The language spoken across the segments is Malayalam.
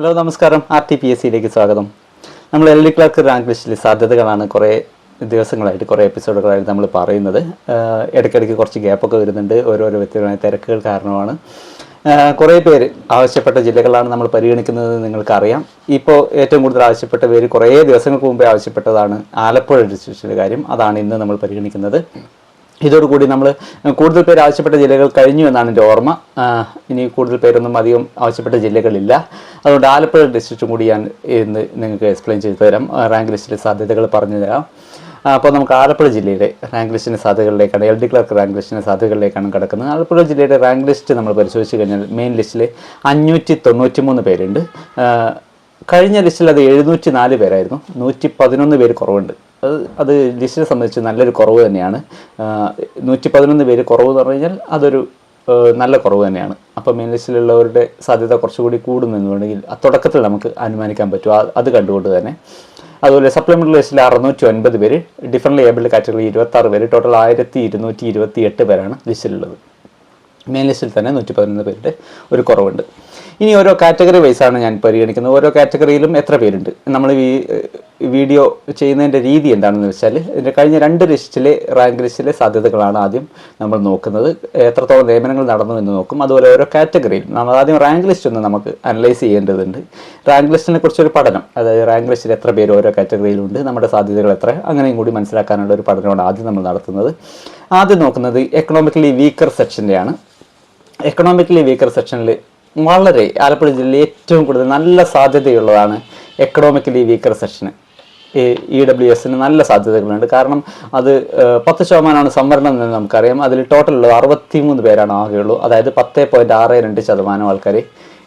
ഹലോ നമസ്കാരം. ആർ ടി പി എസ് സിയിലേക്ക് സ്വാഗതം. നമ്മൾ എൽ ഡി ക്ലർക്ക് റാങ്ക് ലിസ്റ്റിൽ സാധ്യതകളാണ് കുറേ ദിവസങ്ങളായിട്ട് കുറേ എപ്പിസോഡുകളായിട്ട് നമ്മൾ പറയുന്നത്. ഇടയ്ക്കിടയ്ക്ക് കുറച്ച് ഗ്യാപ്പൊക്കെ വരുന്നുണ്ട്. ഓരോരോ വ്യക്തിപരമായ തിരക്കുകൾ കാരണമാണ്. കുറേ പേര് ആവശ്യപ്പെട്ട ജില്ലകളാണ് നമ്മൾ പരിഗണിക്കുന്നത് നിങ്ങൾക്കറിയാം. ഇപ്പോൾ ഏറ്റവും കൂടുതൽ ആവശ്യപ്പെട്ട പേര് കുറേ ദിവസങ്ങൾക്ക് മുമ്പേ ആവശ്യപ്പെട്ടതാണ് ആലപ്പുഴ ഡിസ്ട്രിക്റ്റിന്റെ കാര്യം. അതാണ് ഇന്ന് നമ്മൾ പരിഗണിക്കുന്നത്. ഇതോടുകൂടി നമ്മൾ കൂടുതൽ പേര് ആവശ്യപ്പെട്ട ജില്ലകൾ കഴിഞ്ഞു എന്നാണ് എന്റെ ഓർമ്മ. ഇനി കൂടുതൽ പേരൊന്നും അധികം ആവശ്യപ്പെട്ട ജില്ലകളില്ല. അതുകൊണ്ട് ആലപ്പുഴ ഡിസ്ട്രിക്റ്റും കൂടി ഞാൻ ഇന്ന് നിങ്ങൾക്ക് എക്സ്പ്ലെയിൻ ചെയ്തു തരാം. റാങ്ക് ലിസ്റ്റിലെ സാധ്യതകൾ പറഞ്ഞു തരാം. അപ്പോൾ നമുക്ക് ആലപ്പുഴ ജില്ലയിലെ റാങ്ക് ലിസ്റ്റിന്റെ സാധ്യതകളിലേക്കാണ് എൽ ഡി ക്ലർക്ക് റാങ്ക് ലിസ്റ്റിന്റെ സാധ്യതകളിലേക്കാണ് കിടക്കുന്നത്. ആലപ്പുഴ ജില്ലയുടെ റാങ്ക് ലിസ്റ്റ് നമ്മൾ പരിശോധിച്ച് കഴിഞ്ഞാൽ മെയിൻ ലിസ്റ്റിൽ അഞ്ഞൂറ്റി തൊണ്ണൂറ്റി മൂന്ന് പേരുണ്ട് കഴിഞ്ഞ ലിസ്റ്റിൽ അത് എഴുന്നൂറ്റി നാല് പേരായിരുന്നു. നൂറ്റി പതിനൊന്ന് പേര് കുറവുണ്ട്. അത് അത് ലിസ്റ്റിനെ സംബന്ധിച്ച് നല്ലൊരു കുറവ് തന്നെയാണ്. നൂറ്റി പതിനൊന്ന് പേര് കുറവ് എന്ന് പറഞ്ഞു കഴിഞ്ഞാൽ അതൊരു നല്ല കുറവ് തന്നെയാണ്. അപ്പോൾ മെയിൻ ലിസ്റ്റിലുള്ളവരുടെ സാധ്യത കുറച്ചുകൂടി കൂടുമെന്നുണ്ടെങ്കിൽ ആ തുടക്കത്തിൽ നമുക്ക് അനുമാനിക്കാൻ പറ്റും. അത് കണ്ടുകൊണ്ട് തന്നെ. അതുപോലെ സപ്ലിമെന്ററി ലിസ്റ്റിൽ അറുന്നൂറ്റി ഒൻപത് പേര് ഡിഫറന്റ് ഏബിൾഡ് കാറ്റഗറി ഇരുപത്താറ് പേര് ടോട്ടൽ ആയിരത്തി ഇരുന്നൂറ്റി ഇരുപത്തി എട്ട് പേരാണ് ലിസ്റ്റിലുള്ളത്. മെയിൻ ലിസ്റ്റിൽ തന്നെ നൂറ്റി പതിനൊന്ന് പേരുടെ ഒരു കുറവുണ്ട്. ഇനി ഓരോ കാറ്റഗറി വൈസാണ് ഞാൻ പരിഗണിക്കുന്നത്. ഓരോ കാറ്റഗറിയിലും എത്ര പേരുണ്ട്? നമ്മൾ ഈ വീഡിയോ ചെയ്യുന്നതിന്റെ രീതി എന്താണെന്ന് വെച്ചാൽ ഇതിന്റെ കഴിഞ്ഞ രണ്ട് ലിസ്റ്റിലെ റാങ്ക് ലിസ്റ്റിലെ സാധ്യതകളാണ് ആദ്യം നമ്മൾ നോക്കുന്നത്. എത്രത്തോളം നിയമനങ്ങൾ നടന്നു എന്ന് നോക്കും. അതുപോലെ ഓരോ കാറ്റഗറിയിൽ നമ്മൾ ആദ്യം റാങ്ക് ലിസ്റ്റ് ഒന്ന് നമുക്ക് അനലൈസ് ചെയ്യേണ്ടതുണ്ട്. റാങ്ക് ലിസ്റ്റിനെ കുറിച്ചൊരു പഠനം. അതായത് റാങ്ക് ലിസ്റ്റിൽ എത്ര പേര് ഓരോ കാറ്റഗറിയിലുണ്ട് നമ്മുടെ സാധ്യതകൾ എത്ര അങ്ങനെയും കൂടി മനസ്സിലാക്കാനുള്ള ഒരു പഠനമാണ് ആദ്യം നമ്മൾ നടത്തുന്നത്. ആദ്യം നോക്കുന്നത് എക്കണോമിക്കലി വീക്കർ സെക്ഷന്റെയാണ് എക്കണോമിക്കലി വീക്കർ സെക്ഷനിൽ വളരെ ആലപ്പുഴ ജില്ലയിൽ ഏറ്റവും കൂടുതൽ നല്ല സാധ്യതയുള്ളതാണ് എക്കണോമിക്കലി വീക്കർ സെക്ഷന് ഇ ഡബ്ല്യു എസിന് നല്ല സാധ്യതകളുണ്ട്. കാരണം അത് പത്ത് ശതമാനമാണ് സംവരണം എന്ന് നമുക്കറിയാം. അതിൽ ടോട്ടൽ ഉള്ളത് അറുപത്തി മൂന്ന് പേരാണ് ആകെയുള്ളൂ. അതായത് പത്ത് പോയിന്റ് ആറ് രണ്ട് ശതമാനം ആൾക്കാർ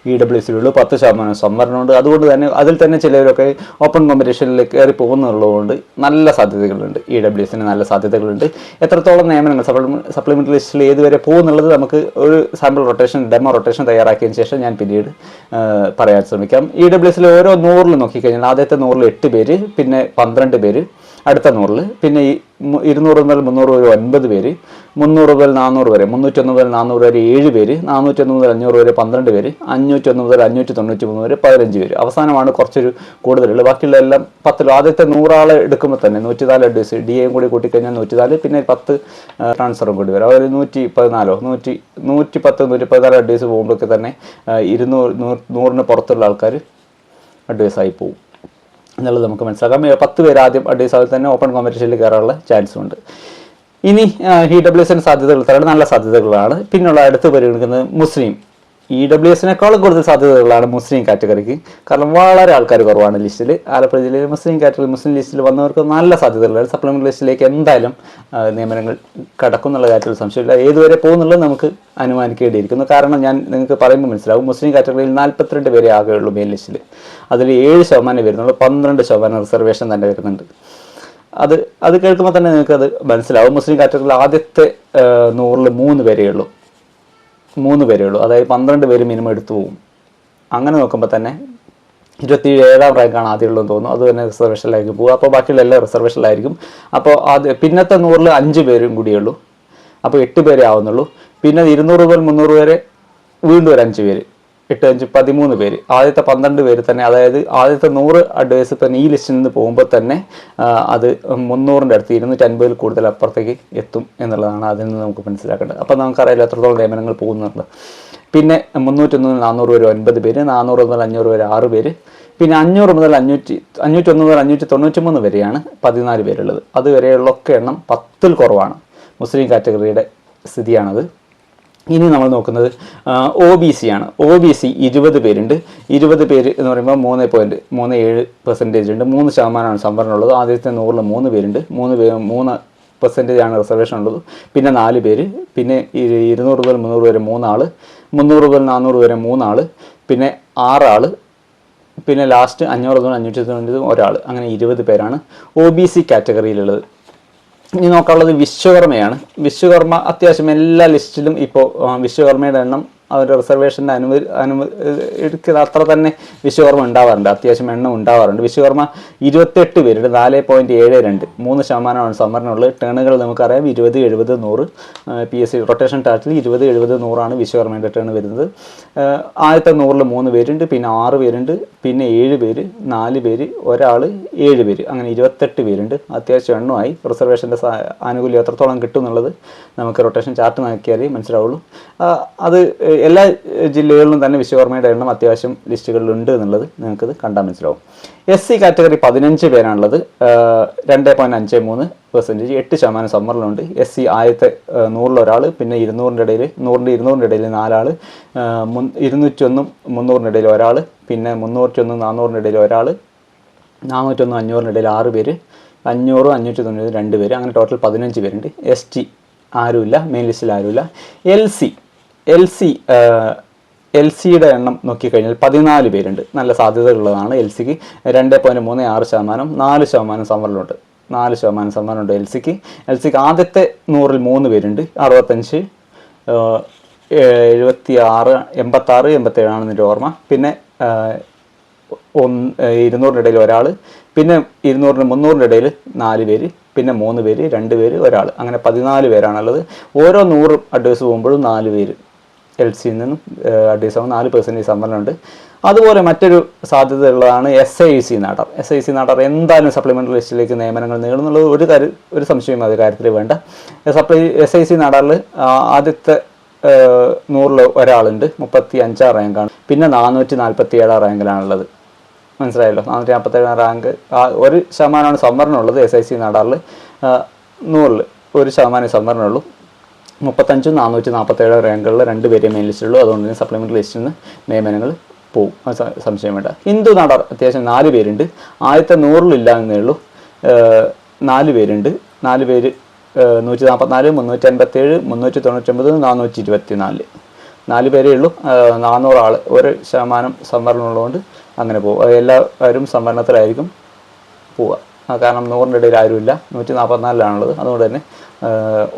ഇ ഡബ്ല്യു സിയിലുള്ളൂ പത്ത് ശതമാനം സംവരണമുണ്ട്. അതുകൊണ്ട് തന്നെ അതിൽ തന്നെ ചിലവരൊക്കെ ഓപ്പൺ കോമ്പറ്റീഷനിൽ കയറി പോകുന്നുള്ളതുകൊണ്ട് നല്ല സാധ്യതകളുണ്ട്. ഇ ഡബ്ല്യു എസിന് നല്ല സാധ്യതകളുണ്ട്. എത്രത്തോളം നിയമനങ്ങൾ സപ്ലിമെന്ററി ലിസ്റ്റിൽ ഏതുവരെ പോകുന്നുള്ളത് നമുക്ക് ഒരു സാമ്പിൾ റൊട്ടേഷൻ ഡെമോ റൊട്ടേഷൻ തയ്യാറാക്കിയതിന് ശേഷം ഞാൻ പിന്നീട് പറയാൻ ശ്രമിക്കാം. ഇ ഡബ്ല്യു എസിൽ ഓരോ നൂറിൽ നോക്കിക്കഴിഞ്ഞാൽ ആദ്യത്തെ നൂറിൽ എട്ട് പേര് പിന്നെ പന്ത്രണ്ട് പേര് അടുത്ത നൂറിൽ പിന്നെ ഇരുന്നൂറ് മുതൽ മുന്നൂറ് വരെ ഒൻപത് പേര് മുന്നൂറ് മുതൽ നാനൂറ് വരെ. മുന്നൂറ്റൊന്ന് മുതൽ നാനൂറ് വരെ ഏഴ് പേര് നാനൂറ്റൊന്ന് മുതൽ അഞ്ഞൂറ് വരെ പന്ത്രണ്ട് പേര് അഞ്ഞൂറ്റൊന്ന് മുതൽ അഞ്ഞൂറ്റി തൊണ്ണൂറ്റി മൂന്ന് വരെ പതിനഞ്ച് പേര്. അവസാനമാണ് കുറച്ചൊരു കൂടുതലുള്ളത്. ബാക്കിയുള്ള എല്ലാം പത്തിലോ ആദ്യത്തെ നൂറാളെ എടുക്കുമ്പോൾ തന്നെ നൂറ്റിനാല് അഡ്വൈസ് ഡി എയും കൂടി കൂട്ടിക്കഴിഞ്ഞാൽ നൂറ്റിനാല് പിന്നെ പത്ത് ട്രാൻസ്ഫറും കൂടി വരും. അവർ നൂറ്റി പതിനാലോ നൂറ്റി നൂറ്റി പത്ത് നൂറ്റി പതിനാല് അഡ്വൈസ് പോകുമ്പോഴൊക്കെ തന്നെ ഇരുന്നൂറ് നൂറ് നൂറിന് പുറത്തുള്ള ആൾക്കാർ അഡ്വൈസ് ആയി പോകും. എന്നുള്ളത് നമുക്ക് മനസ്സിലാക്കാം. പത്ത് പേര് ആദ്യം അഡ്വൈസ് ആയി തന്നെ ഓപ്പൺ കോമ്പറ്റീഷനിൽ കയറാനുള്ള ചാൻസും ഉണ്ട്. ഇനി ഇ ഡബ്ല്യു എസിന് സാധ്യതകൾ തരണം നല്ല സാധ്യതകളാണ്. പിന്നുള്ള അടുത്ത് പരിഗണിക്കുന്നത് മുസ്ലിം. ഇ ഡബ്ല്യു എസിനേക്കാളും കൂടുതൽ സാധ്യതകളാണ് മുസ്ലിം കാറ്റഗറിക്ക്. കാരണം വളരെ ആൾക്കാർ കുറവാണ് ലിസ്റ്റിൽ. ആലപ്പുഴ ജില്ലയിൽ മുസ്ലിം കാറ്റഗറി മുസ്ലിം ലിസ്റ്റിൽ വന്നവർക്ക് നല്ല സാധ്യതകളാണ് സപ്ലിമെന്റ് ലിസ്റ്റിലേക്ക് എന്തായാലും നിയമനങ്ങൾ കടക്കും എന്നുള്ള കാര്യത്തിൽ സംശയമില്ല. ഏതുവരെ പോകുന്നുള്ളത് നമുക്ക് അനുമാനിക്കേണ്ടിയിരിക്കുന്നു. കാരണം ഞാൻ നിങ്ങൾക്ക് പറയുമ്പോൾ മനസ്സിലാവും മുസ്ലിം കാറ്റഗറിയിൽ നാൽപ്പത്തിരണ്ട് പേരെ ആകെയുള്ളൂ മെയിൻ ലിസ്റ്റിൽ അതിൽ ഏഴ് ശതമാനം വരുന്നുള്ളൂ. പന്ത്രണ്ട് ശതമാനം റിസർവേഷൻ തന്നെ വരുന്നുണ്ട്. അത് അത് കേൾക്കുമ്പോൾ തന്നെ നിങ്ങൾക്ക് അത് മനസ്സിലാവും മുസ്ലിം കാറ്റഗറിയിൽ ആദ്യത്തെ നൂറിൽ മൂന്ന് പേരേ ഉള്ളൂ. മൂന്ന് പേരേ ഉള്ളൂ. അതായത് പന്ത്രണ്ട് പേര് മിനിമം എടുത്തു പോകും അങ്ങനെ നോക്കുമ്പോൾ തന്നെ ഇരുപത്തി ഏഴാം റാങ്കാണ് ആദ്യമുള്ളതെന്ന് തോന്നുന്നു. അത് തന്നെ റിസർവേഷനിലായിരിക്കും പോകുക അപ്പോൾ ബാക്കിയുള്ള എല്ലാം റിസർവേഷനിലായിരിക്കും അപ്പോൾ ആദ്യ പിന്നത്തെ നൂറിൽ അഞ്ച് പേരും കൂടിയേ ഉള്ളൂ. അപ്പോൾ എട്ട് പേരേ ആവുന്നുള്ളൂ. പിന്നെ ഇരുന്നൂറ് മുതൽ മുന്നൂറ് വരെ വീണ്ടും ഒരു അഞ്ച് പേര്. എട്ട് അഞ്ച് പതിമൂന്ന് പേര്. ആദ്യത്തെ പന്ത്രണ്ട് പേര് തന്നെ അതായത് ആദ്യത്തെ നൂറ് അഡ്വൈസ് തന്നെ ഈ ലിസ്റ്റിൽ നിന്ന് പോകുമ്പോൾ തന്നെ അത് മുന്നൂറിന്റെ അടുത്ത് ഇരുന്നൂറ്റി അൻപതിൽ കൂടുതൽ അപ്പുറത്തേക്ക് എത്തും എന്നുള്ളതാണ് അതിൽ നിന്ന് നമുക്ക് മനസ്സിലാക്കേണ്ടത്. അപ്പോൾ നമുക്കറിയാലോ എത്രത്തോളം നിയമനങ്ങൾ പോകുന്നുണ്ട്. പിന്നെ മുന്നൂറ്റൊന്ന് മുതൽ നാനൂറ് വരെ ഒൻപത് പേര് നാനൂറ് മുതൽ അഞ്ഞൂറ് വരെ ആറ് പേര് പിന്നെ അഞ്ഞൂറ് മുതൽ അഞ്ഞൂറ്റി അഞ്ഞൂറ്റൊന്ന് മുതൽ അഞ്ഞൂറ്റി തൊണ്ണൂറ്റി മൂന്ന് വരെയാണ് പതിനാല് പേരുള്ളത്. അതുവരെയുള്ളൊക്കെ എണ്ണം പത്തിൽ കുറവാണ്. മുസ്ലിം കാറ്റഗറിയുടെ സ്ഥിതിയാണത്. ഇനി നമ്മൾ നോക്കുന്നത് ഒ ബി സി ആണ്. ഒ ബി സി ഇരുപത് പേരുണ്ട്. ഇരുപത് പേര് എന്ന് പറയുമ്പോൾ മൂന്ന് പോയിന്റ് മൂന്ന് ഏഴ് പെർസെന്റേജ് ഉണ്ട്. മൂന്ന് ശതമാനമാണ് സംവരണം ഉള്ളത്. ആദ്യത്തെ നൂറിൽ മൂന്ന് പേരുണ്ട്. മൂന്ന് പേ മൂന്ന് പെർസെന്റേജ് ആണ് റിസർവേഷൻ ഉള്ളത്. പിന്നെ നാല് പേര്. പിന്നെ ഇരു- ഇരുന്നൂറ് മുതൽ മുന്നൂറ് വരെ മൂന്നാൾ മുന്നൂറ് മുതൽ നാനൂറ് വരെ മൂന്നാൾ പിന്നെ ആറാൾ പിന്നെ ലാസ്റ്റ് അഞ്ഞൂറ് മുതൽ അഞ്ഞൂറ്റി തൊണ്ണൂറ്റി ഒരാൾ അങ്ങനെ ഇരുപത് പേരാണ് ഒ ബി സി കാറ്റഗറിയിലുള്ളത് ഇനി നോക്കാനുള്ളത് വിശ്വകർമ്മയാണ്. വിശ്വകർമ്മ അത്യാവശ്യം എല്ലാ ലിസ്റ്റിലും ഇപ്പോൾ വിശ്വകർമ്മയുടെ എണ്ണം അവരുടെ റിസർവേഷന്റെ അനുമതി അനുമതി എടുക്കുന്ന അത്ര തന്നെ വിശ്വകർമ്മ ഉണ്ടാവാറുണ്ട്. അത്യാവശ്യം എണ്ണം ഉണ്ടാവാറുണ്ട്. വിശ്വകർമ്മ ഇരുപത്തെട്ട് പേരുടെ നാല് പോയിന്റ് ഏഴ് രണ്ട് മൂന്ന് ശതമാനമാണ് സംവരണമുള്ളത്. ടേണുകൾ നമുക്കറിയാം. ഇരുപത് എഴുപത് നൂറ് പി എസ് സി റൊട്ടേഷൻ ടാറ്റിൽ ഇരുപത് എഴുപത് നൂറാണ് വിശ്വകർമ്മയുടെ ടേൺ വരുന്നത്. ആദ്യത്തെ നൂറിൽ മൂന്ന് പേരുണ്ട് പിന്നെ ആറ് പേരുണ്ട് പിന്നെ ഏഴ് പേര് നാല് പേര് ഒരാൾ ഏഴ് പേര് അങ്ങനെ ഇരുപത്തെട്ട് പേരുണ്ട്. അത്യാവശ്യം എണ്ണമായി. റിസർവേഷന്റെ ആനുകൂല്യം എത്രത്തോളം കിട്ടും എന്നുള്ളത് നമുക്ക് റൊട്ടേഷൻ ചാർട്ട് നോക്കിയാലേ മനസ്സിലാവുള്ളൂ. അത് എല്ലാ ജില്ലകളിലും തന്നെ വിശ്വകർമ്മയുടെ എണ്ണം അത്യാവശ്യം ലിസ്റ്റുകളിലുണ്ട് എന്നുള്ളത് നിങ്ങൾക്കത് കണ്ടാൽ മനസ്സിലാവും. എസ് സി കാറ്റഗറി പതിനഞ്ച് പേരാണുള്ളത്. രണ്ട് പോയിന്റ് അഞ്ച് മൂന്ന് പെർസെന്റേജ് എട്ട് ശതമാനം സമ്മറിലുണ്ട് എസ് സി ആദ്യത്തെ നൂറിലൊരാൾ പിന്നെ ഇരുന്നൂറിന്റെ ഇടയിൽ നൂറിന്റെ ഇരുന്നൂറിന്റെ ഇടയിൽ നാലാൾ ഇരുന്നൂറ്റൊന്നും മുന്നൂറിന്റെ ഇടയിൽ ഒരാൾ പിന്നെ മുന്നൂറ്റൊന്നും നാനൂറിന്റെ ഇടയിൽ ഒരാൾ നാനൂറ്റൊന്നും അഞ്ഞൂറിന്റെ ഇടയിൽ ആറ് പേര് അഞ്ഞൂറും അഞ്ഞൂറ്റി തൊണ്ണൂറ് രണ്ട് പേര് അങ്ങനെ ടോട്ടൽ പതിനഞ്ച് പേരുണ്ട്. എസ് ടി ആരുമില്ല മെയിൻ ലിസ്റ്റിൽ ആരുമില്ല. L C L C L സിയുടെ എണ്ണം നോക്കിക്കഴിഞ്ഞാൽ പതിനാല് പേരുണ്ട്. നല്ല സാധ്യതകളുള്ളതാണ് എൽ സിക്ക് രണ്ട് പോയിന്റ് മൂന്ന് ആറ് ശതമാനം നാല് ശതമാനം സംവരണമുണ്ട്. നാല് ശതമാനം സംവരണമുണ്ട് എൽ സിക്ക് എൽ സിക്ക് ആദ്യത്തെ നൂറിൽ മൂന്ന് പേരുണ്ട്. അറുപത്തഞ്ച് എഴുപത്തി ആറ് എൺപത്താറ് എൺപത്തേഴാണ് എന്റെ ഓർമ്മ. പിന്നെ ഒന്ന് ഇരുന്നൂറിനിടയിൽ ഒരാൾ പിന്നെ ഇരുന്നൂറിന് മുന്നൂറിന്റെ ഇടയിൽ നാല് പേര്. പിന്നെ മൂന്ന് പേര് രണ്ട് പേര് ഒരാൾ അങ്ങനെ പതിനാല് പേരാണുള്ളത്. ഓരോ നൂറ് അഡ്വൈസ് പോകുമ്പോഴും നാല് പേര്. എൽ സിയിൽ നിന്നും അഡ്വൈസ് ആകുമ്പോൾ നാല് പെർസെന്റേജ് സംവരണമുണ്ട് അതുപോലെ മറ്റൊരു സാധ്യത ഉള്ളതാണ് S I C Nadar S I C Nadar എന്തായാലും സപ്ലിമെന്ററി ലിസ്റ്റിലേക്ക് നിയമനങ്ങൾ നേടുന്നുള്ളത് ഒരു കാര്യം ഒരു സംശയം അത് കാര്യത്തിൽ വേണ്ട. എസ് ഐ സി നാടാറിൽ ആദ്യത്തെ നൂറിൽ ഒരാളുണ്ട്. മുപ്പത്തി അഞ്ചാം റാങ്കാണ് പിന്നെ നാനൂറ്റി നാൽപ്പത്തി ഏഴാം റാങ്കിലാണുള്ളത് മനസ്സിലായല്ലോ? നാനൂറ്റി നാൽപ്പത്തി ഏഴാം റാങ്ക് ഒരു ശതമാനമാണ് സംവരണമുള്ളത് എസ് ഐ സി നാടാറിൽ. നൂറിൽ ഒരു ശതമാനം സംവരണമുള്ളൂ. മുപ്പത്തഞ്ചും നാനൂറ്റി നാൽപ്പത്തേഴ് റാങ്കുകളിൽ രണ്ട് പേരെ മെയിൻ ലിസ്റ്റുള്ളൂ അതുകൊണ്ട് തന്നെ സപ്ലിമെന്ററി ലിസ്റ്റിൽ നിന്ന് നിയമനങ്ങൾ സ- സംശയം വേണ്ട. ഹിന്ദു നടർ അത്യാവശ്യം നാല് പേരുണ്ട്. ആദ്യത്തെ നൂറിലില്ല എന്നേ ഉള്ളൂ നാല് പേരുണ്ട്. നാല് പേര് നൂറ്റി നാൽപ്പത്തിനാല് മുന്നൂറ്റി അൻപത്തേഴ് മുന്നൂറ്റി തൊണ്ണൂറ്റൊമ്പത് നാനൂറ്റി ഇരുപത്തി നാല് നാല് പേരേ ഉള്ളൂ. നാനൂറാൾ ഒരു ശതമാനം സംവരണം ഉള്ളതുകൊണ്ട് അങ്ങനെ പോകും എല്ലാവരും സംവരണത്തിലായിരിക്കും പോവുക. കാരണം നൂറിന്റെ ഇടയിൽ ആരുമില്ല. നൂറ്റി നാൽപ്പത്തിനാലിലാണുള്ളത് അതുകൊണ്ട് തന്നെ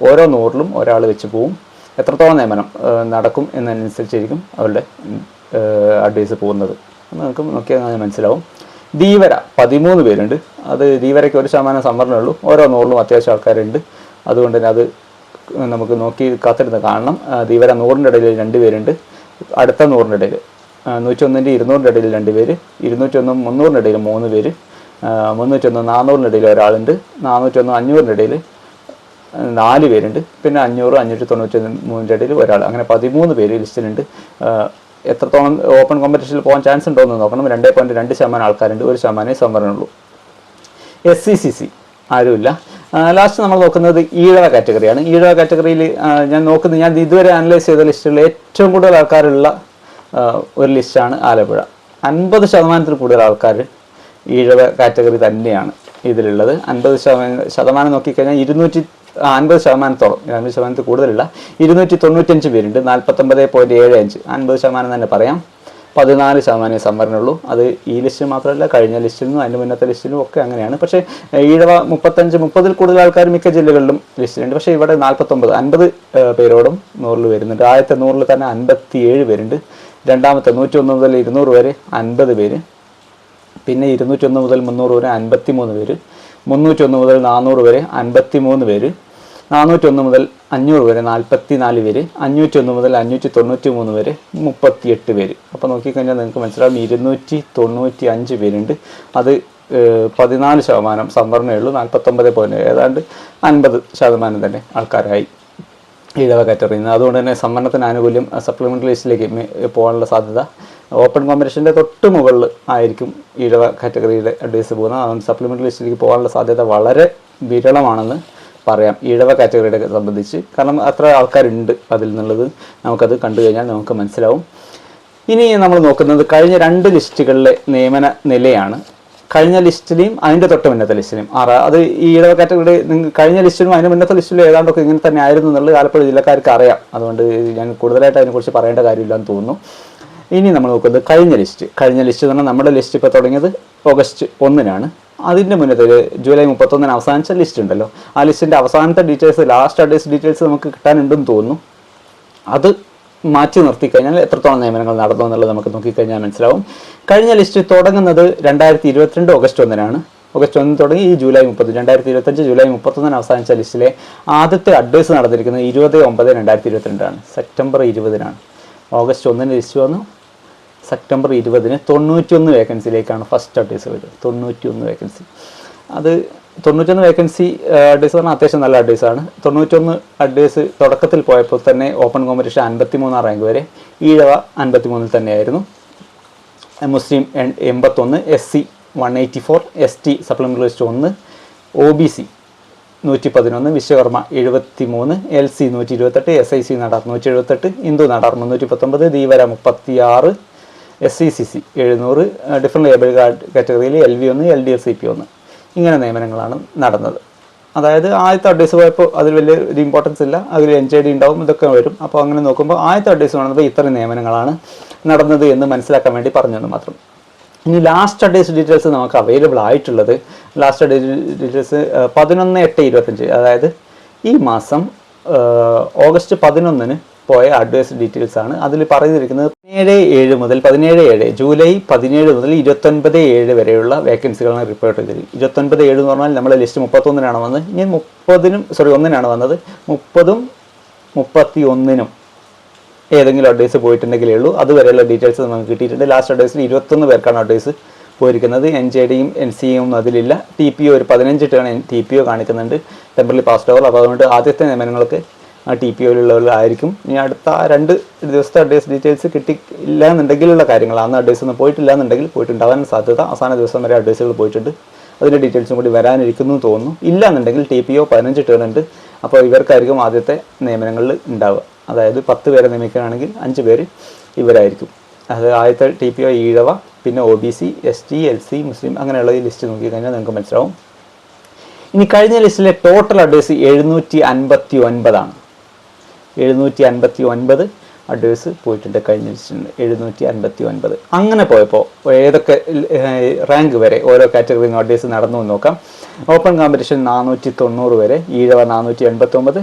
ഓരോ നൂറിലും ഒരാൾ വെച്ച് പോവും. എത്രത്തോളം നിയമനം നടക്കും എന്നനുസരിച്ചായിരിക്കും അവരുടെ അഡ്വൈസ് പോകുന്നത്. നമുക്ക് നോക്കിയാൽ മനസ്സിലാവും. ധീവര പതിമൂന്ന് പേരുണ്ട്. അത് ധീവരയ്ക്ക് ഒരു ശതമാനം സംവരണമേ ഉള്ളൂ. ഓരോ നൂറിലും അത്യാവശ്യം ആൾക്കാരുണ്ട്. അതുകൊണ്ട് തന്നെ അത് നമുക്ക് നോക്കി കാത്തിരുന്ന് കാണണം. ധീവര നൂറിന്റെ ഇടയിൽ രണ്ട് പേരുണ്ട്. അടുത്ത നൂറിന്റെ ഇടയിൽ നൂറ്റൊന്നിന്റെ ഇരുന്നൂറിന്റെ ഇടയിൽ രണ്ട് പേര്. ഇരുന്നൂറ്റൊന്നും മുന്നൂറിന്റെ ഇടയിൽ മൂന്ന് പേര്. മുന്നൂറ്റൊന്ന് നാനൂറിന്റെ ഇടയിൽ ഒരാളുണ്ട് നാനൂറ്റൊന്ന് അഞ്ഞൂറിന്റെ ഇടയിൽ നാല് പേരുണ്ട്. പിന്നെ അഞ്ഞൂറ് അഞ്ഞൂറ്റി തൊണ്ണൂറ്റി മൂന്നിന്റെ ഇടയിൽ ഒരാൾ. അങ്ങനെ പതിമൂന്ന് പേര് ലിസ്റ്റിലുണ്ട്. എത്രത്തോളം ഓപ്പൺ കോമ്പറ്റീഷനിൽ പോകാൻ ചാൻസ് ഉണ്ടോ എന്ന് നോക്കണം. രണ്ടേ പോയിന്റ് രണ്ട് ശതമാനം ആൾക്കാരുണ്ട്. ഒരു ശതമാനമേ സംവരണമുള്ളൂ. എസ് സി സി സി ആരുമില്ല. ലാസ്റ്റ് നമ്മൾ നോക്കുന്നത് ഈഴവ കാറ്റഗറിയാണ്. ഈഴവ കാറ്റഗറിയിൽ ഞാൻ നോക്കുന്നത് ഞാൻ ഇതുവരെ അനലൈസ് ചെയ്ത ലിസ്റ്റുകളിൽ ഏറ്റവും കൂടുതൽ ആൾക്കാരുള്ള ഒരു ലിസ്റ്റാണ് ആലപ്പുഴ. അൻപത് ശതമാനത്തിൽ കൂടുതൽ ആൾക്കാർ ഈഴവ കാറ്റഗറി തന്നെയാണ് ഇതിലുള്ളത്. അൻപത് ശതമാനം ശതമാനം നോക്കിക്കഴിഞ്ഞാൽ ഇരുന്നൂറ്റി അൻപത് ശതമാനത്തോളം അൻപത് ശതമാനത്തിൽ കൂടുതലില്ല ഇരുന്നൂറ്റി തൊണ്ണൂറ്റഞ്ച് പേരുണ്ട്. നാൽപ്പത്തൊമ്പത് പോയിന്റ് ഏഴ് അഞ്ച്. അൻപത് ശതമാനം തന്നെ പറയാം. പതിനാല് ശതമാനമേ സംവരണമുള്ളൂ. അത് ഈ ലിസ്റ്റിൽ മാത്രമല്ല കഴിഞ്ഞ ലിസ്റ്റിലും അതിന് മുന്നത്തെ ലിസ്റ്റിലും ഒക്കെ അങ്ങനെയാണ്. പക്ഷേ ഈഴവ മുപ്പത്തഞ്ച് മുപ്പതിൽ കൂടുതൽ ആൾക്കാർ മിക്ക ജില്ലകളിലും ലിസ്റ്റിലുണ്ട്. പക്ഷേ ഇവിടെ നാൽപ്പത്തൊമ്പത് അൻപത് പേരോടും നൂറിൽ വരുന്നുണ്ട്. ആദ്യത്തെ നൂറിൽ തന്നെ അൻപത്തി ഏഴ് പേരുണ്ട്. രണ്ടാമത്തെ നൂറ്റി ഒന്ന് മുതൽ ഇരുന്നൂറ് വരെ അൻപത് പേര് പിന്നെ ഇരുന്നൂറ്റൊന്ന് മുതൽ മുന്നൂറ് വരെ അൻപത്തി മൂന്ന് പേര്. മുന്നൂറ്റൊന്ന് മുതൽ നാനൂറ് വരെ അൻപത്തി മൂന്ന് പേര്. നാനൂറ്റൊന്ന് മുതൽ അഞ്ഞൂറ് വരെ നാൽപ്പത്തി നാല് പേര്. അഞ്ഞൂറ്റൊന്ന് മുതൽ അഞ്ഞൂറ്റി തൊണ്ണൂറ്റി മൂന്ന് വരെ മുപ്പത്തിയെട്ട് പേര്. അപ്പോൾ നോക്കിക്കഴിഞ്ഞാൽ നിങ്ങൾക്ക് മനസ്സിലാവും ഇരുന്നൂറ്റി തൊണ്ണൂറ്റി അഞ്ച് പേരുണ്ട്. അത് പതിനാല് ശതമാനം സംവരണേ ഉള്ളൂ. നാൽപ്പത്തൊമ്പത് പോയിന്റ് ഏതാണ്ട് അൻപത് ശതമാനം തന്നെ ആൾക്കാരായി ഇടവ കാറ്റഗറിയിൽ നിന്ന് അതുകൊണ്ട് തന്നെ സംവരണത്തിന് ആനുകൂല്യം സപ്ലിമെന്ററി ലിസ്റ്റിലേക്ക് പോകാനുള്ള സാധ്യത ഓപ്പൺ കോമ്പറ്റീഷന്റെ തൊട്ട് മുകളിൽ ആയിരിക്കും ഈഴവ കാറ്റഗറിയുടെ അഡ്വൈസ് പോകുന്നത്. അതുകൊണ്ട് സപ്ലിമെന്ററി ലിസ്റ്റിലേക്ക് പോകാനുള്ള സാധ്യത വളരെ വിരളമാണെന്ന് പറയാം ഈഴവ കാറ്റഗറിയുടെ സംബന്ധിച്ച്. കാരണം അത്ര ആൾക്കാരുണ്ട് അതിൽ നിന്നുള്ളത്. നമുക്കത് കണ്ടു കഴിഞ്ഞാൽ നമുക്ക് മനസ്സിലാവും. ഇനി നമ്മൾ നോക്കുന്നത് കഴിഞ്ഞ രണ്ട് ലിസ്റ്റുകളിലെ നിയമന നിലയാണ്. കഴിഞ്ഞ ലിസ്റ്റിലെയും അതിന്റെ തൊട്ട് മുന്നത്തെ ലിസ്റ്റിലെയും. ആറ് അത് ഈ ഇടവ കാറ്റഗറി കഴിഞ്ഞ ലിസ്റ്റിലും അതിന്റെ മുന്നത്തെ ലിസ്റ്റിലും ഏതാണ്ടൊക്കെ ഇങ്ങനെ തന്നെ ആയിരുന്നു എന്നുള്ളത് ആലപ്പുഴ ജില്ലക്കാർക്ക് അറിയാം. അതുകൊണ്ട് ഞാൻ കൂടുതലായിട്ട് അതിനെക്കുറിച്ച് പറയേണ്ട കാര്യമില്ലെന്ന് തോന്നുന്നു. ഇനി നമ്മൾ നോക്കുന്നത് കഴിഞ്ഞ ലിസ്റ്റ് കഴിഞ്ഞ ലിസ്റ്റ് തന്നെ നമ്മുടെ ലിസ്റ്റ് ഇപ്പോൾ തുടങ്ങിയത് ഓഗസ്റ്റ് ഒന്നിനാണ്. അതിന്റെ മുന്നത്തെ ഒരു ജൂലൈ മുപ്പത്തൊന്നിന് അവസാനിച്ച ലിസ്റ്റ് ഉണ്ടല്ലോ. ആ ലിസ്റ്റിന്റെ അവസാനത്തെ ഡീറ്റെയിൽസ് ലാസ്റ്റ് അഡ്രസ് ഡീറ്റെയിൽസ് നമുക്ക് കിട്ടാനുണ്ടെന്ന് തോന്നുന്നു. അത് മാറ്റി നിർത്തി കഴിഞ്ഞാൽ എത്രത്തോളം നിയമനങ്ങൾ നടന്നു എന്നുള്ളത് നമുക്ക് നോക്കിക്കഴിഞ്ഞാൽ മനസ്സിലാവും. കഴിഞ്ഞ ലിസ്റ്റ് തുടങ്ങുന്നത് രണ്ടായിരത്തി ഇരുപത്തിരണ്ട് ഓഗസ്റ്റ് ഒന്നിനാണ്. ഓഗസ്റ്റ് ഒന്നിന് തുടങ്ങി ഈ ജൂലൈ മുപ്പത് രണ്ടായിരത്തി ഇരുപത്തഞ്ച് ജൂലൈ മുപ്പത്തൊന്നിന് അവസാനിച്ച ലിസ്റ്റിലെ ആദ്യത്തെ അഡ്വൈസ് നടന്നിരിക്കുന്നത് ഇരുപത് ഒമ്പത് രണ്ടായിരത്തി ഇരുപത്തിരണ്ടാണ് സെപ്റ്റംബർ ഇരുപതിനാണ്. ഓഗസ്റ്റ് ഒന്നിന് ലിസ്റ്റ് വന്നു. സെപ്റ്റംബർ ഇരുപതിന് തൊണ്ണൂറ്റിയൊന്ന് വേക്കൻസിയിലേക്കാണ് ഫസ്റ്റ് അഡ്വൈസ് വരുന്നത്. തൊണ്ണൂറ്റിയൊന്ന് വേക്കൻസി. അത് തൊണ്ണൂറ്റൊന്ന് വേക്കൻസി അഡ്വൈസ് പറഞ്ഞാൽ അത്യാവശ്യം നല്ല അഡ്വൈസാണ്. തൊണ്ണൂറ്റൊന്ന് അഡ്വൈസ് തുടക്കത്തിൽ പോയപ്പോൾ തന്നെ ഓപ്പൺ കോമ്പറ്റീഷൻ അൻപത്തി മൂന്നാം റാങ്ക് വരെ ഈഴവ അൻപത്തി മൂന്നിൽ തന്നെയായിരുന്നു. മുസ്ലിം എൺ- എൺപത്തൊന്ന് S C one eighty four S T supplementary list ഒന്ന് ഒ ബി സി നൂറ്റി പതിനൊന്ന് വിശ്വകർമ്മ എഴുപത്തി മൂന്ന് എൽ സി നൂറ്റി ഇരുപത്തെട്ട് എസ് ഐ സി നടാർ നൂറ്റി എഴുപത്തെട്ട് ഹിന്ദു നടാർ മുന്നൂറ്റി പത്തൊമ്പത് ദീവര മുപ്പത്തി ആറ് എസ് സി സി സി എഴുന്നൂറ് ഡിഫറെന്റ് ലേബൽ കാറ്റഗറിയിൽ എൽ വി ഒന്ന് L D F C P ഒന്ന്. ഇങ്ങനെ നിയമനങ്ങളാണ് നടന്നത്. അതായത് ആദ്യത്തെ അഡ്വൈസ് പോയപ്പോൾ അതിൽ വലിയ ഒരു ഇമ്പോർട്ടൻസ് ഇല്ല. അതിൽ എൻ ജെ ഡി ഉണ്ടാവും ഇതൊക്കെ വരും. അപ്പോൾ അങ്ങനെ നോക്കുമ്പോൾ ആദ്യത്തെ അഡ്വൈസ് കാണുമ്പോൾ ഇത്രയും നിയമനങ്ങളാണ് നടന്നത് എന്ന് മനസ്സിലാക്കാൻ വേണ്ടി പറഞ്ഞെന്ന് മാത്രം. ഇനി ലാസ്റ്റ് അഡ്വൈസ് ഡീറ്റെയിൽസ് നമുക്ക് അവൈലബിൾ ആയിട്ടുള്ളത്. ലാസ്റ്റ് അഡ്വൈസ് ഡീറ്റെയിൽസ് പതിനൊന്ന് എട്ട് ഇരുപത്തഞ്ച് അതായത് ഈ മാസം ഓഗസ്റ്റ് പതിനൊന്നിന് പോയ അഡ്വൈസ് ഡീറ്റെയിൽസ് ആണ്. അതിൽ പറഞ്ഞിരിക്കുന്നത് പതിനേഴ് ഏഴ് മുതൽ പതിനേഴ് ഏഴ് ജൂലൈ പതിനേഴ് മുതൽ ഇരുപത്തൊൻപത് ഏഴ് വരെയുള്ള വേക്കൻസികളാണ് റിപ്പോർട്ട് ചെയ്തത് ഇരുപത്തൊൻപത് ഏഴ് എന്ന് പറഞ്ഞാൽ നമ്മുടെ ലിസ്റ്റ് മുപ്പത്തൊന്നിനാണ് വന്നത്. ഇനി മുപ്പതിനും സോറി ഒന്നിനാണ് വന്നത്. മുപ്പതും മുപ്പത്തി ഒന്നിനും ഏതെങ്കിലും അഡ്വൈസ് പോയിട്ടുണ്ടെങ്കിലേ ഉള്ളൂ. അതുവരെയുള്ള ഡീറ്റെയിൽസ് നമുക്ക് കിട്ടിയിട്ടുണ്ട്. ലാസ്റ്റ് അഡ്വൈസിൽ ഇരുപത്തൊന്ന് പേർക്കാണ് അഡ്വൈസ് പോയിരിക്കുന്നത്. എൻ ജെ ഡിയും എൻ സി ഒന്നും അതിലില്ല. ടി പി ഒരു പതിനഞ്ച് ടേൺ ടി പി ഒ കാണിക്കുന്നുണ്ട്. ടെമ്പറലി പാസ്ഡ് ഓവർ അപ്പോൾ അതുകൊണ്ട് ആദ്യത്തെ നിയമനങ്ങൾക്ക് ആ ടി പി ഒയിലുള്ളവരിലായിരിക്കും ഇനി അടുത്ത ആ രണ്ട് ദിവസത്തെ അഡ്വൈസ് ഡീറ്റെയിൽസ് കിട്ടിയില്ല എന്നുണ്ടെങ്കിലുള്ള കാര്യങ്ങൾ അന്ന് അഡ്വൈസ് ഒന്നും പോയിട്ടില്ല എന്നുണ്ടെങ്കിൽ പോയിട്ടുണ്ടാവാൻ സാധ്യത അവസാന ദിവസം വരെ അഡ്വൈസുകൾ പോയിട്ടുണ്ട്. അതിന്റെ ഡീറ്റെയിൽസും കൂടി വരാനിരിക്കുന്നു തോന്നുന്നു. ഇല്ല എന്നുണ്ടെങ്കിൽ ടി പി ഒ പതിനഞ്ച് ടേൺ ഉണ്ട്. അപ്പോൾ ഇവർക്കായിരിക്കും ആദ്യത്തെ നിയമനങ്ങളിൽ ഉണ്ടാവുക. അതായത് പത്ത് പേരെ നിയമിക്കുകയാണെങ്കിൽ അഞ്ച് പേര് ഇവരായിരിക്കും. അത് ആദ്യത്തെ ടി പി ഒ ഈഴവ പിന്നെ O B C S T L C മുസ്ലിം അങ്ങനെയുള്ള ഈ ലിസ്റ്റ് നോക്കിക്കഴിഞ്ഞാൽ നിങ്ങൾക്ക് മനസ്സിലാവും. ഇനി കഴിഞ്ഞ ലിസ്റ്റിലെ ടോട്ടൽ അഡ്രസ് എഴുന്നൂറ്റി അൻപത്തി ഒൻപതാണ്. എഴുന്നൂറ്റി അൻപത്തി ഒൻപത് അഡ്വേഴ്സ് പോയിട്ടുണ്ട് കഴിഞ്ഞ ലിസ്റ്റിൽ എഴുന്നൂറ്റി അൻപത്തി ഒൻപത് അങ്ങനെ പോയപ്പോൾ ഏതൊക്കെ റാങ്ക് വരെ ഓരോ കാറ്റഗറിയിൽ കാറ്റഗറി അഡ്വേഴ്സ് നടന്നു നോക്കാം. ഓപ്പൺ കോമ്പറ്റീഷൻ നാനൂറ്റി തൊണ്ണൂറ് വരെ ഈഴവ നാനൂറ്റി എൺപത്തി ഒമ്പത്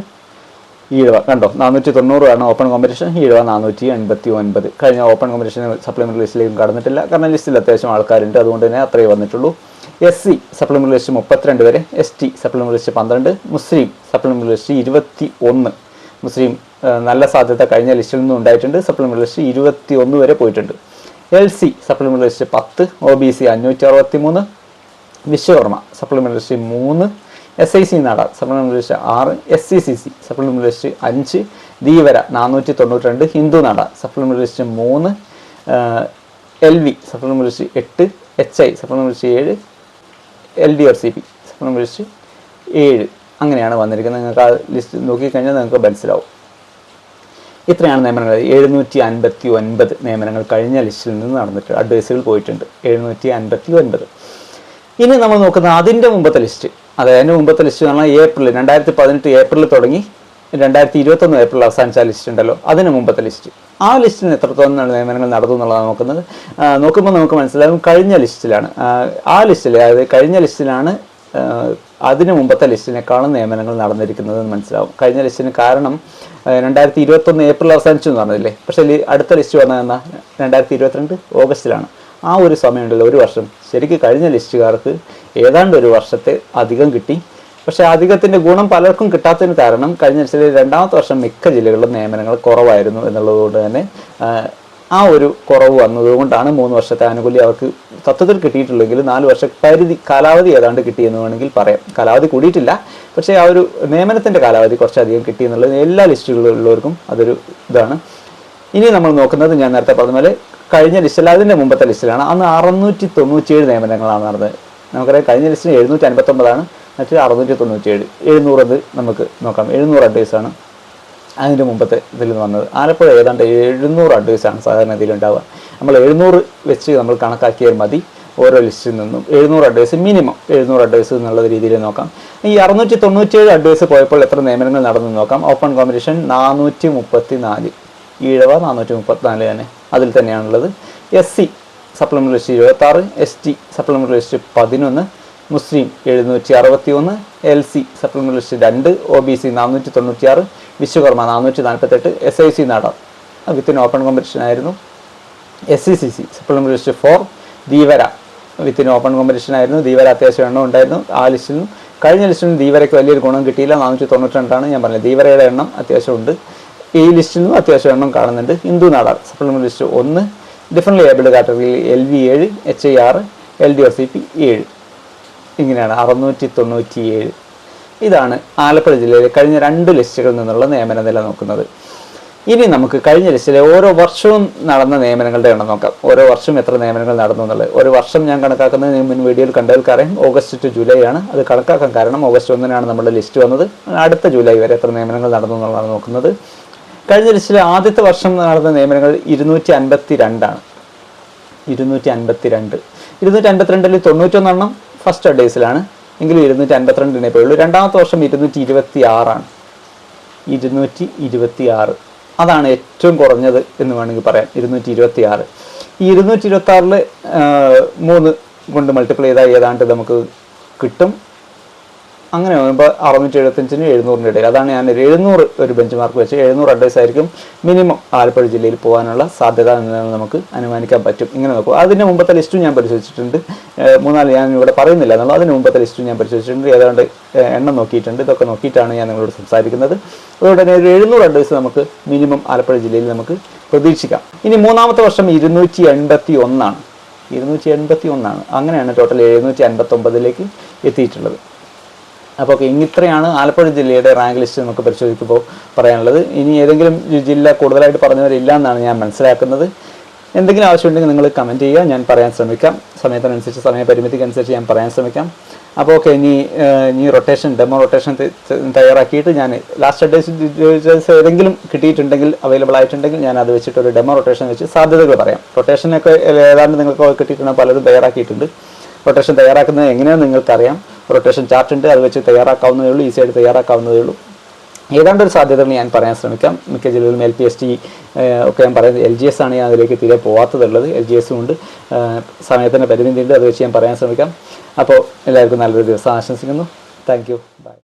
ഈഴവ കണ്ടോ? നാനൂറ്റി ആണ് ഓപ്പൺ കോമ്പറ്റീഷൻ ഈഴവ നാനൂറ്റി എൺപത്തി ഒൻപത് കഴിഞ്ഞ ഓപ്പൺ കോമ്പറ്റീഷൻ സപ്ലിമെന്ററി ലിസ്റ്റിലേക്കും കടന്നിട്ടില്ല. കാരണം ലിസ്റ്റിൽ അത്യാവശ്യം ആൾക്കാരുണ്ട് അതുകൊണ്ട് തന്നെ അത്രയേ വന്നിട്ടുള്ളൂ. എസ് സി സപ്ലിമെന്ററി ലിസ്റ്റ് മുപ്പത്തിരണ്ട് വരെ എസ് ടി സപ്ലിമെന്ററി ലിസ്റ്റ് പന്ത്രണ്ട് മുസ്ലിം സപ്ലിമെന്ററി ലിസ്റ്റ് ഇരുപത്തി ഒന്ന് മുസ്ലിം നല്ല സാധ്യത കഴിഞ്ഞ ലിസ്റ്റിൽ നിന്നും ഉണ്ടായിട്ടുണ്ട്. സപ്ലിമെന്ററി ലിസ്റ്റ് ഇരുപത്തി ഒന്ന് വരെ പോയിട്ടുണ്ട്. എൽ സി സപ്ലിമെന്ററി ലിസ്റ്റ് പത്ത് ഒ ബി സി അഞ്ഞൂറ്റി അറുപത്തി മൂന്ന് വിശ്വകർമ്മ സപ്ലിമെന്ററി ലിസ്റ്റ് മൂന്ന് S I C Nada supplementary list ആറ് S C C C supplementary list അഞ്ച് ദീവര നാനൂറ്റി തൊണ്ണൂറ്റി രണ്ട് ഹിന്ദു നട സപ്ലിമെന്ററി ലിസ്റ്റ് മൂന്ന് എൽ വി സപ്ലിമെന്ററി ലിസ്റ്റ് എട്ട് എച്ച് ഐ സപ്ലിമെന്ററി ലിസ്റ്റ് ഏഴ് L D R C P supplementary list ഏഴ്. അങ്ങനെയാണ് വന്നിരിക്കുന്നത്. നിങ്ങൾക്ക് ആ ലിസ്റ്റ് നോക്കിക്കഴിഞ്ഞാൽ നിങ്ങൾക്ക് മനസ്സിലാവും. ഇത്രയാണ് നിയമനങ്ങൾ. എഴുന്നൂറ്റി അൻപത്തി ഒൻപത് നിയമനങ്ങൾ കഴിഞ്ഞ ലിസ്റ്റിൽ നിന്ന് നടന്നിട്ട് അഡ്വൈസുകൾ പോയിട്ടുണ്ട്. എഴുന്നൂറ്റി അൻപത്തി ഒൻപത് ഇനി നമ്മൾ നോക്കുന്ന അതിന്റെ മുമ്പത്തെ ലിസ്റ്റ് അതായത് അതിന്റെ മുമ്പത്തെ ലിസ്റ്റ് എന്ന് പറഞ്ഞാൽ ഏപ്രിൽ രണ്ടായിരത്തി പതിനെട്ട് ഏപ്രിൽ തുടങ്ങി രണ്ടായിരത്തി ഇരുപത്തൊന്ന് ഏപ്രിൽ അവസാനിച്ച ലിസ്റ്റ് ഉണ്ടല്ലോ. അതിന് മുമ്പത്തെ ലിസ്റ്റ് ആ ലിസ്റ്റിന് എത്രത്തോളം നിയമനങ്ങൾ നടന്നു എന്നുള്ളതാണ് നോക്കുന്നത്. നോക്കുമ്പോൾ നമുക്ക് മനസ്സിലാകും കഴിഞ്ഞ ലിസ്റ്റിലാണ് ആ, ലിസ്റ്റിൽ അതായത് കഴിഞ്ഞ ലിസ്റ്റിലാണ് അതിന് മുമ്പത്തെ ലിസ്റ്റിനേക്കാളും നിയമനങ്ങൾ നടന്നിരിക്കുന്നത് എന്ന് മനസ്സിലാവും. കഴിഞ്ഞ ലിസ്റ്റിന് കാരണം രണ്ടായിരത്തി ഇരുപത്തൊന്ന് ഏപ്രിൽ അവസാനിച്ചു എന്ന് പറഞ്ഞില്ലേ പക്ഷേ അടുത്ത ലിസ്റ്റ് വന്നത് എന്നാ? രണ്ടായിരത്തി ഇരുപത്തിരണ്ട് ഓഗസ്റ്റിലാണ്. ആ ഒരു സമയമുണ്ടല്ലോ ഒരു വർഷം. ശരിക്കും കഴിഞ്ഞ ലിസ്റ്റുകാർക്ക് ഏതാണ്ട് ഒരു വർഷത്തെ അധികം കിട്ടി. പക്ഷേ അധികത്തിന്റെ ഗുണം പലർക്കും കിട്ടാത്തതിന് കാരണം കഴിഞ്ഞ ലിസ്റ്റിലെ രണ്ടാമത്തെ വർഷം മിക്ക ജില്ലകളിലും നിയമനങ്ങൾ കുറവായിരുന്നു എന്നുള്ളതുകൊണ്ട് തന്നെ ആ, ഒരു കുറവ് വന്നതുകൊണ്ടാണ് മൂന്ന് വർഷത്തെ ആനുകൂല്യം അവർക്ക് തത്വത്തിൽ കിട്ടിയിട്ടുള്ളെങ്കിൽ നാല് വർഷ പരിധി കാലാവധി ഏതാണ്ട് കിട്ടിയെന്ന് വേണമെങ്കിൽ പറയാം. കാലാവധി കൂടിയിട്ടില്ല. പക്ഷേ ആ ഒരു നിയമനത്തിന്റെ കാലാവധി കുറച്ചധികം കിട്ടി എന്നുള്ളത് എല്ലാ ലിസ്റ്റുകളിലുള്ളവർക്കും അതൊരു ഇതാണ്. ഇനി നമ്മൾ നോക്കുന്നത് ഞാൻ നേരത്തെ പറഞ്ഞ കഴിഞ്ഞ ലിസ്റ്റിൽ അതിന്റെ മുമ്പത്തെ ലിസ്റ്റിലാണ് അന്ന് അറുന്നൂറ്റി തൊണ്ണൂറ്റിയേഴ് നിയമനങ്ങളാണ് നടന്നത്. നമുക്കറിയാം കഴിഞ്ഞ ലിസ്റ്റിന് എഴുന്നൂറ്റി അൻപത്തൊമ്പതാണ് മറ്റേ അറുന്നൂറ്റി തൊണ്ണൂറ്റിയേഴ് എഴുന്നൂറത് നമുക്ക് നോക്കാം. എഴുന്നൂറ് അഡ്വൈസാണ് അതിന്റെ മുമ്പത്തെ ഇതിൽ നിന്ന് വന്നത്. ആലപ്പുഴ ഏതാണ്ട് എഴുന്നൂറ് അഡ്വൈസാണ് സാധാരണ ഇതിൽ ഉണ്ടാവുക. നമ്മൾ എഴുന്നൂറ് വെച്ച് നമ്മൾ കണക്കാക്കിയാൽ മതി. ഓരോ ലിസ്റ്റിൽ നിന്നും എഴുന്നൂറ് അഡ്വൈസ് മിനിമം എഴുന്നൂറ് അഡ്വൈസ് എന്നുള്ള രീതിയിൽ നോക്കാം. ഈ അറുന്നൂറ്റി തൊണ്ണൂറ്റിയേഴ് അഡ്വൈസ് പോയപ്പോൾ എത്ര നിയമനങ്ങൾ നടന്നു നോക്കാം. ഓപ്പൺ കോമ്പറ്റീഷൻ നാനൂറ്റി മുപ്പത്തി നാല് ഈഴവ നാനൂറ്റി മുപ്പത്തിനാല് തന്നെ. അതിൽ തന്നെയാണുള്ളത് എസ് സി സപ്ലിമെന്ററി ലിസ്റ്റ് ഇരുപത്താറ് എസ് ടി സപ്ലിമെന്ററി ലിസ്റ്റ് പതിനൊന്ന് മുസ്ലിം എഴുന്നൂറ്റി അറുപത്തി ഒന്ന് എൽ സി സപ്ലിമെന്ററി ലിസ്റ്റ് രണ്ട് ഒ ബി സി നാനൂറ്റി തൊണ്ണൂറ്റിയാറ് വിശ്വകർമ്മ നാനൂറ്റി നാൽപ്പത്തെട്ട് S I C Nada in open competition ആയിരുന്നു. S C C C supplementary list four within open competition ആയിരുന്നു. ദീവര അത്യാവശ്യം എണ്ണം ഉണ്ടായിരുന്നു. ആ ലിസ്റ്റിലും കഴിഞ്ഞ ലിസ്റ്റിലും ദീവരയ്ക്ക് വലിയൊരു ഗുണം കിട്ടിയില്ല. നാനൂറ്റി തൊണ്ണൂറ്റി രണ്ടാണ് ഞാൻ പറഞ്ഞത്. ദീവരയുടെ എണ്ണം അത്യാവശ്യമുണ്ട് ഈ ലിസ്റ്റിലും അത്യാവശ്യം എണ്ണം കാണുന്നുണ്ട്. ഹിന്ദു നാടാർ സപ്ലിമെന്ററി ലിസ്റ്റ് ഒന്ന് ഡിഫറെന്റ് ഏബിൾഡ് കാറ്റഗറിയിൽ എൽ വി ഏഴ് എച്ച് ഐ ആറ് L D O C P ഏഴ്. ഇങ്ങനെയാണ് അറുന്നൂറ്റി തൊണ്ണൂറ്റി ഏഴ് ഇതാണ് ആലപ്പുഴ ജില്ലയിലെ കഴിഞ്ഞ രണ്ട് ലിസ്റ്റുകളിൽ നിന്നുള്ള നിയമന നില നോക്കുന്നത്. ഇനി നമുക്ക് കഴിഞ്ഞ ലിസ്റ്റിലെ ഓരോ വർഷവും നടന്ന നിയമനങ്ങളുടെ എണ്ണം നോക്കാം. ഓരോ വർഷം എത്ര നിയമനങ്ങൾ നടന്നു എന്നുള്ളത്. ഒരു വർഷം ഞാൻ കണക്കാക്കുന്ന മുൻ വീഡിയോയിൽ കണ്ടവർക്കറിയാം ഓഗസ്റ്റ് ടു ജൂലൈ ആണ്. അത് കണക്കാക്കാൻ കാരണം ഓഗസ്റ്റ് ഒന്നിനാണ് നമ്മുടെ ലിസ്റ്റ് വന്നത്. അടുത്ത ജൂലൈ വരെ എത്ര നിയമനങ്ങൾ നടന്നു എന്നുള്ളതാണ് നോക്കുന്നത്. കഴിഞ്ഞ ലിസ്റ്റിലെ ആദ്യത്തെ വർഷം നടന്ന നിയമനങ്ങൾ ഇരുന്നൂറ്റി അൻപത്തി രണ്ടാണ് ഇരുന്നൂറ്റി അൻപത്തി രണ്ട് ഇരുന്നൂറ്റി അൻപത്തിരണ്ടിൽ തൊണ്ണൂറ്റൊന്നെണ്ണം ഫസ്റ്റ് ഡേയ്സിലാണ്. എങ്കിലും ഇരുന്നൂറ്റി അൻപത്തിരണ്ടിനെ പോയുള്ളൂ. രണ്ടാമത്തെ വർഷം ഇരുന്നൂറ്റി ഇരുപത്തി ആറാണ് ഇരുന്നൂറ്റി ഇരുപത്തി ആറ് അതാണ് ഏറ്റവും കുറഞ്ഞത് എന്ന് വേണമെങ്കിൽ പറയാം. ഇരുന്നൂറ്റി ഇരുപത്തി ആറ് ഈ ഇരുന്നൂറ്റി ഇരുപത്തി ആറിൽ മൂന്ന് കൊണ്ട് മൾട്ടിപ്ലൈ ചെയ്താൽ ഏതാണ്ട് നമുക്ക് കിട്ടും. അങ്ങനെ വരുമ്പോൾ അറുന്നൂറ്റി എഴുപത്തഞ്ചിനും എഴുന്നൂറിന്റെ ഇടയിൽ. അതാണ് ഞാൻ എഴുന്നൂറ് ഒരു ബെഞ്ച് മാർക്ക് വെച്ച് എഴുന്നൂറ് അഡ്വൈസ് ആയിരിക്കും മിനിമം ആലപ്പുഴ ജില്ലയിൽ പോകാനുള്ള സാധ്യത എന്ന് നമുക്ക് അനുമാനിക്കാൻ പറ്റും. ഇങ്ങനെ നോക്കും. അതിന്റെ മുമ്പത്തെ ലിസ്റ്റും ഞാൻ പരിശോധിച്ചിട്ടുണ്ട്. മൂന്നാൽ ഞാൻ ഇവിടെ പറയുന്നില്ല എന്നുള്ളത് അതിന് മുമ്പത്തെ ലിസ്റ്റും ഞാൻ പരിശോധിച്ചിട്ടുണ്ട്. ഏതാണ്ട് എണ്ണം നോക്കിയിട്ടുണ്ട്. ഇതൊക്കെ നോക്കിയിട്ടാണ് ഞാൻ നിങ്ങളോട് സംസാരിക്കുന്നത്. അതുകൊണ്ട് തന്നെ ഒരു എഴുന്നൂറ് അഡ്വൈസ് നമുക്ക് മിനിമം ആലപ്പുഴ ജില്ലയിൽ നമുക്ക് പ്രതീക്ഷിക്കാം. ഇനി മൂന്നാമത്തെ വർഷം ഇരുന്നൂറ്റി എൺപത്തി ഒന്നാണ് ഇരുന്നൂറ്റി എൺപത്തി ഒന്നാണ് അങ്ങനെയാണ് ടോട്ടൽ എഴുന്നൂറ്റി അൻപത്തൊമ്പതിലേക്ക് എത്തിയിട്ടുള്ളത്. അപ്പോൾ ഓക്കെ ഇത്രയാണ് ആലപ്പുഴ ജില്ലയുടെ റാങ്ക് ലിസ്റ്റ് നമുക്ക് പരിശോധിക്കുമ്പോൾ പറയാനുള്ളത്. ഇനി ഏതെങ്കിലും ജില്ല കൂടുതലായിട്ട് പറഞ്ഞവരില്ല എന്നാണ് ഞാൻ മനസ്സിലാക്കുന്നത്. എന്തെങ്കിലും ആവശ്യമുണ്ടെങ്കിൽ നിങ്ങൾ കമന്റ് ചെയ്യുക. ഞാൻ പറയാൻ ശ്രമിക്കാം. സമയത്തിനനുസരിച്ച് സമയപരിമിതിക്കനുസരിച്ച് ഞാൻ പറയാൻ ശ്രമിക്കാം. അപ്പോൾ ഓക്കെ ഇനി ഇനി റൊട്ടേഷൻ ഡെമോ റൊട്ടേഷൻ തയ്യാറാക്കിയിട്ട് ഞാൻ ലാസ്റ്റ് ഡേയ്സ് ഏതെങ്കിലും കിട്ടിയിട്ടുണ്ടെങ്കിൽ അവൈലബിൾ ആയിട്ടുണ്ടെങ്കിൽ ഞാൻ അത് വെച്ചിട്ട് ഒരു ഡെമോ റൊട്ടേഷൻ വെച്ച് സാധ്യതകൾ പറയാം. റൊട്ടേഷനൊക്കെ ഏതാണ്ട് നിങ്ങൾക്ക് കിട്ടിയിട്ടുണ്ട് പലരും തയ്യാറാക്കിയിട്ടുണ്ട്. റൊട്ടേഷൻ തയ്യാറാക്കുന്നത് എങ്ങനെയാണെന്ന് നിങ്ങൾക്കറിയാം. റൊട്ടേഷൻ ചാർട്ട് ഉണ്ട് അത് വെച്ച് തയ്യാറാക്കാവുന്നതേ ഉള്ളൂ ഈസി ആയിട്ട് തയ്യാറാക്കാവുന്നതേ ഉള്ളൂ. ഏതാണ്ട് ഒരു സാധ്യതകൾ ഞാൻ പറയാൻ ശ്രമിക്കാം. മിക്ക ജില്ലകളിലും എൽ പി എസ് ടി ഒക്കെ ഞാൻ പറയുന്നത് എൽ ജി എസ് ആണ് ഞാൻ അതിലേക്ക് തീരെ പോകാത്തതുള്ളത് എൽ ജി എസും ഉണ്ട്. സമയത്തിന്റെ പരിമിതി ഉണ്ട് അത് വെച്ച് ഞാൻ പറയാൻ ശ്രമിക്കാം. അപ്പോൾ എല്ലാവർക്കും നല്ലൊരു ദിവസം ആശംസിക്കുന്നു. Thank you by